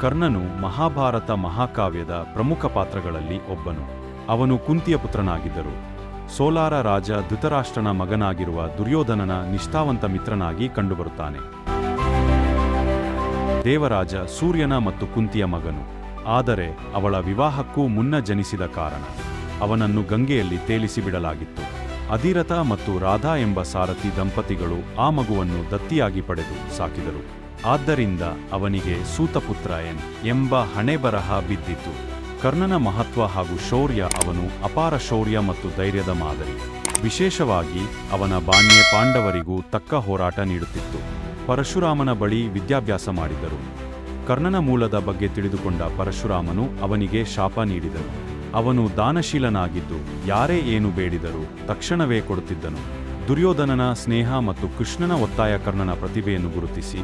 ಕರ್ಣನು ಮಹಾಭಾರತ ಮಹಾಕಾವ್ಯದ ಪ್ರಮುಖ ಪಾತ್ರಗಳಲ್ಲಿ ಒಬ್ಬನು. ಅವನು ಕುಂತಿಯ ಪುತ್ರನಾಗಿದ್ದರು. ಸೋಲಾರ ರಾಜ ಧೃತರಾಷ್ಟ್ರನ ಮಗನಾಗಿರುವ ದುರ್ಯೋಧನನ ನಿಷ್ಠಾವಂತ ಮಿತ್ರನಾಗಿ ಕಂಡುಬರುತ್ತಾನೆ. ದೇವರಾಜ ಸೂರ್ಯನ ಮತ್ತು ಕುಂತಿಯ ಮಗನು. ಆದರೆ ಅವಳ ವಿವಾಹಕ್ಕೂ ಮುನ್ನ ಜನಿಸಿದ ಕಾರಣ ಅವನನ್ನು ಗಂಗೆಯಲ್ಲಿ ತೇಲಿಸಿಬಿಡಲಾಗಿತ್ತು ಅಧಿರಥ ಮತ್ತು ರಾಧಾ ಎಂಬ ಸಾರಥಿ ದಂಪತಿಗಳು ಆ ಮಗುವನ್ನು ದತ್ತಿಯಾಗಿ ಪಡೆದು ಸಾಕಿದರು. ಆದ್ದರಿಂದ ಅವನಿಗೆ ಸೂತಪುತ್ರ ಎನ್ ಎಂಬ ಹಣೆಬರಹ ಬಿದ್ದಿತು. ಕರ್ಣನ ಮಹತ್ವ ಹಾಗೂ ಶೌರ್ಯ ಅವನು ಅಪಾರ ಶೌರ್ಯ ಮತ್ತು ಧೈರ್ಯದ ಮಾದರಿ. ವಿಶೇಷವಾಗಿ ಅವನ ಬಾಣ್ಯ ಪಾಂಡವರಿಗೂ ತಕ್ಕ ಹೋರಾಟ ನೀಡುತ್ತಿತ್ತು. ಪರಶುರಾಮನ ಬಳಿ ವಿದ್ಯಾಭ್ಯಾಸ ಮಾಡಿದರು. ಕರ್ಣನ ಮೂಲದ ಬಗ್ಗೆ ತಿಳಿದುಕೊಂಡ ಪರಶುರಾಮನು ಅವನಿಗೆ ಶಾಪ ನೀಡಿದನು. ಅವನು ದಾನಶೀಲನಾಗಿದ್ದು ಯಾರೇ ಏನು ಬೇಡಿದರೂ ತಕ್ಷಣವೇ ಕೊಡುತ್ತಿದ್ದನು. ದುರ್ಯೋಧನನ ಸ್ನೇಹ ಮತ್ತು ಕೃಷ್ಣನ ಒತ್ತಾಯ ಕರ್ಣನ ಪ್ರತಿಭೆಯನ್ನು ಗುರುತಿಸಿ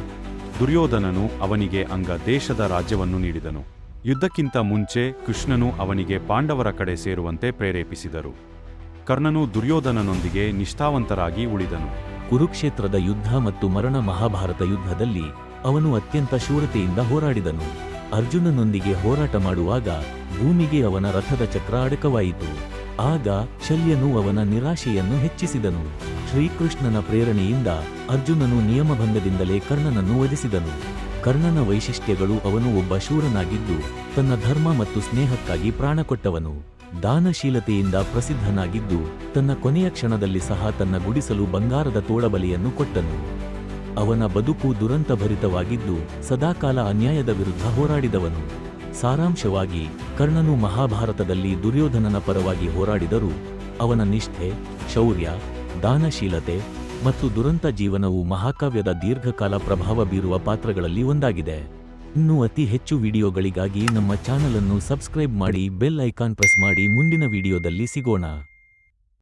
ದುರ್ಯೋಧನನು ಅವನಿಗೆ ಅಂಗ ದೇಶದ ರಾಜ್ಯವನ್ನು ನೀಡಿದನು. ಯುದ್ಧಕ್ಕಿಂತ ಮುಂಚೆ ಕೃಷ್ಣನು ಅವನಿಗೆ ಪಾಂಡವರ ಕಡೆ ಸೇರುವಂತೆ ಪ್ರೇರೇಪಿಸಿದರು. ಕರ್ಣನು ದುರ್ಯೋಧನನೊಂದಿಗೆ ನಿಷ್ಠಾವಂತರಾಗಿ ಉಳಿದನು. ಕುರುಕ್ಷೇತ್ರದ ಯುದ್ಧ ಮತ್ತು ಮರಣ ಮಹಾಭಾರತ ಯುದ್ಧದಲ್ಲಿ ಅವನು ಅತ್ಯಂತ ಶೂರತೆಯಿಂದ ಹೋರಾಡಿದನು. ಅರ್ಜುನನೊಂದಿಗೆ ಹೋರಾಟ ಮಾಡುವಾಗ ಭೂಮಿಗೆ ಅವನ ರಥದ ಚಕ್ರ ಅಡಕವಾಯಿತು. ಆಗ ಶಲ್ಯನು ಅವನ ನಿರಾಶೆಯನ್ನು ಹೆಚ್ಚಿಸಿದನು. ಶ್ರೀಕೃಷ್ಣನ ಪ್ರೇರಣೆಯಿಂದ ಅರ್ಜುನನು ನಿಯಮಭಂಗದಿಂದಲೇ ಕರ್ಣನನ್ನು ವಧಿಸಿದನು. ಕರ್ಣನ ವೈಶಿಷ್ಟ್ಯಗಳು ಅವನು ಒಬ್ಬ ಶೂರನಾಗಿದ್ದು, ತನ್ನ ಧರ್ಮ ಮತ್ತು ಸ್ನೇಹಕ್ಕಾಗಿ ಪ್ರಾಣ ಕೊಟ್ಟವನು. ದಾನಶೀಲತೆಯಿಂದ ಪ್ರಸಿದ್ಧನಾಗಿದ್ದು, ತನ್ನ ಕೊನೆಯ ಕ್ಷಣದಲ್ಲಿ ಸಹ ತನ್ನ ಗುಡಿಸಲು ಬಂಗಾರದ ತೋಳಬಲಿಯನ್ನು ಕೊಟ್ಟನು. ಅವನ ಬದುಕು ದುರಂತಭರಿತವಾಗಿದ್ದು, ಸದಾಕಾಲ ಅನ್ಯಾಯದ ವಿರುದ್ಧ ಹೋರಾಡಿದವನು. ಸಾರಾಂಶವಾಗಿ, ಕರ್ಣನು ಮಹಾಭಾರತದಲ್ಲಿ ದುರ್ಯೋಧನನ ಪರವಾಗಿ ಹೋರಾಡಿದರೂ, ಅವನ ನಿಷ್ಠೆ, ಶೌರ್ಯ, ದಾನಶೀಲತೆ ಮತ್ತು ದುರಂತ ಜೀವನವು ಮಹಾಕಾವ್ಯದ ದೀರ್ಘಕಾಲ ಪ್ರಭಾವ ಬೀರುವ ಪಾತ್ರಗಳಲ್ಲಿ ಒಂದಾಗಿದೆ. ಇನ್ನೂ ಅತಿ ಹೆಚ್ಚು ವಿಡಿಯೋಗಳಿಗಾಗಿ ನಮ್ಮ ಚಾನಲನ್ನು ಸಬ್ಸ್ಕ್ರೈಬ್ ಮಾಡಿ, ಬೆಲ್ ಐಕಾನ್ ಪ್ರೆಸ್ ಮಾಡಿ, ಮುಂದಿನ ವಿಡಿಯೋದಲ್ಲಿ ಸಿಗೋಣ.